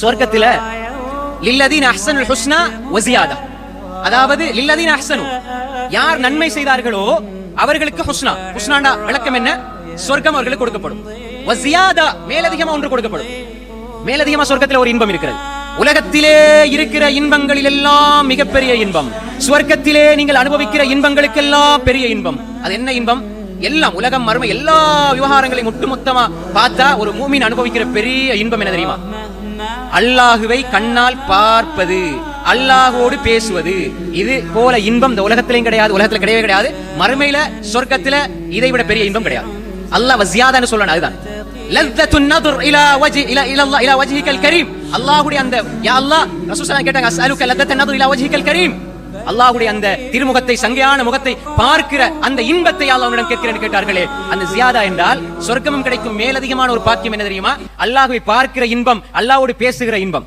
சொர்க்கத்துல லில்லதீன் அஹ்சனுல் ஹுஸ்னா வசியாதா அதாவது லில்லதீன் அஹ்சனு. யார் நன்மை செய்தார்களோ அவர்களுக்கு ஹுஸ்னா. ஹுஸ்னாண்டா விளக்கம் என்ன? சொர்க்கம் அவர்களுக்கு கொடுக்கப்படும். வசியாதா மேலதிகமா ஒன்று கொடுக்கப்படும். மேலதிகமா சொர்க்கத்துல ஒரு இன்பம் இருக்கிறது. உலகத்திலே இருக்கிற இன்பங்களில் எல்லாம் மிகப்பெரிய இன்பம். சுவர்க்கத்திலே நீங்கள் அனுபவிக்கிற இன்பங்களுக்கெல்லாம் பெரிய இன்பம். அது என்ன இன்பம்? எல்லாம் உலகம் மறுமை எல்லா விவகாரங்களையும் ஒட்டுமொத்தமா பார்த்தா ஒரு மூமின் அனுபவிக்கிற பெரிய இன்பம் என்ன தெரியுமா? அல்லாஹுவை கண்ணால் பார்ப்பது அல்லாஹோடு பேசுவது. இது போல இன்பம் இந்த உலகத்திலையும் கிடையாது உலகத்துல கிடையவே கிடையாது. மறுமையில சொர்க்கத்துல இதை விட பெரிய இன்பம் கிடையாது. அல்லாஹ் வசியாதான்னு சொல்லணும் அதுதான். லத்தத்துன் நதுர் இலா வஜி இலா இலா இலா வஜ்ஹிகல் கரீம். அல்லாஹ்வுடைய அந்த யா அல்லாஹ் ரசூல் கேட்டாங்க அஸ்அலுக லத்தத்துன் நதுர் இலா கரீம். அல்லாஹுடைய அந்த திருமுகத்தை சங்கையான முகத்தை பார்க்கிற அந்த இன்பத்தை அல்லாஹ்விடம் கேட்கிறேன் கேட்டார்களே? அந்த ஜியாதா என்றால் சொர்க்கமும் கிடைக்கும் மேலதிகமான ஒரு பாக்கியம் என்ன தெரியுமா? அல்லாஹுவை பார்க்கிற இன்பம் அல்லாஹோடு பேசுகிற இன்பம்.